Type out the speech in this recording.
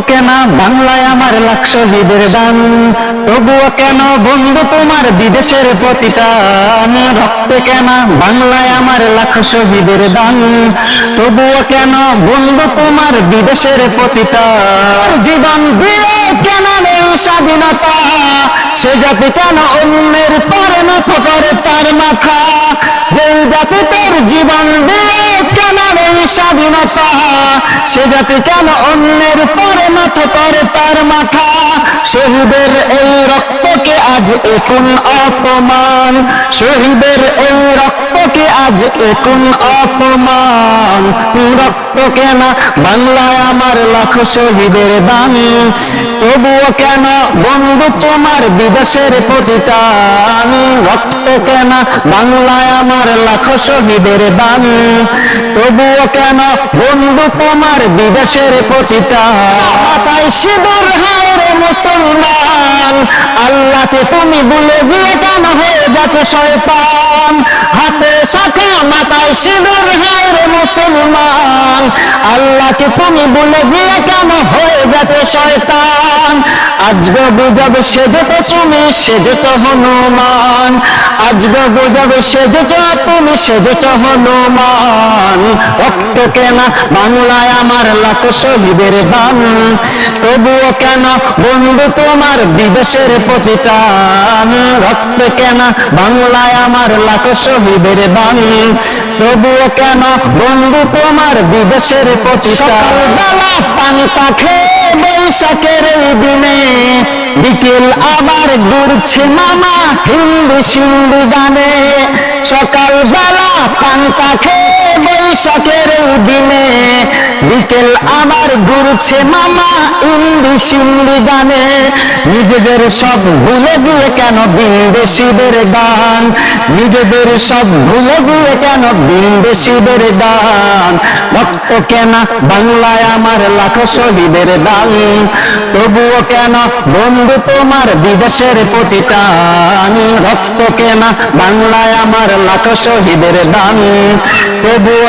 কেনা বাংলায় আমার দান? তবুও কেন বন্ধু তোমার বিদেশের প্রতিটান রক্ত কেনা বাংলায় আমার দান? তবুও কেন বন্ধু তোমার বিদেশের প্রতিটান জীবন দিয়ে কেন স্বাধীনতা? সে জাতি কেন অন্যের পরিণত করে তার মাথা? যে জাতি জীবন দিয়ে স্বাধীনতা সে জাতি কেন অন্যের পরে মাথা পরে তার মাথা? শহীদের এই রক্তকে এখন অপমান, শহীদের এই রক্তকে আজ এখন অপমান। রক্ত কেন বাংলায় আমার লাখ শহীদের দান তবুও কেন বন্ধু তোমার বিদেশের প্রতিটান? রক্ত কেন বাংলায় আমার লাখ শহীদের দান তবুও কেন বন্ধু তোমার বিদেশের প্রতিটান? মাথায় সিঁদুর রে মুসলমান, আল্লাহকে তুমি ভুলে বিয়ে কেন হয়ে যাচ্ছে শয়তান? হাতে শাখা, মাথায় সিঁদুর, হায় রে মুসলমান। আল্লাহকে তুমি বলে বিয়ে কেন হয়ে যাচ্ছে শয়তান। আজকে বুঝাবে সেজে তো তুমি সেজে তো হনুমান। আজকে বুঝাবে সেজে তো তুমি সেজে তো হনুমান। রক্ত কেনা? বাংলায় আমার লাখ শহীদের দান তবুও কেন বন্ধু তোমার বিদেশের প্রতিটান? রক্ত কেন? বাংলায় আমার লাখ শহীদের দান তবুও কেন বন্ধু তোমার বিদেশের প্রতিটান? পানি পাখে বৈশাখের দিনে বিকেল আবার ঘুরছে মামা হিন্দু সিন্ধু গানে। সকাল বেলা পান এই দিনে বিকেল আবার ঘুরছে মামা ইন্দি সিন্ধু গানে নিজেদের সব ভুলে গিয়ে কেন বিন্দেশিদের গান? নিজেদের সব ভুলে গিয়ে কেন বিন্দেশিদের গান? ভক্ত কেন বাংলায় আমার লাখ শহীদের দান? তবুও কেন বন্ধু তোমার বিদেশের প্রতিটান? রক্ত কেন বাংলায় আমার লাখ শহীদের দান? তবুও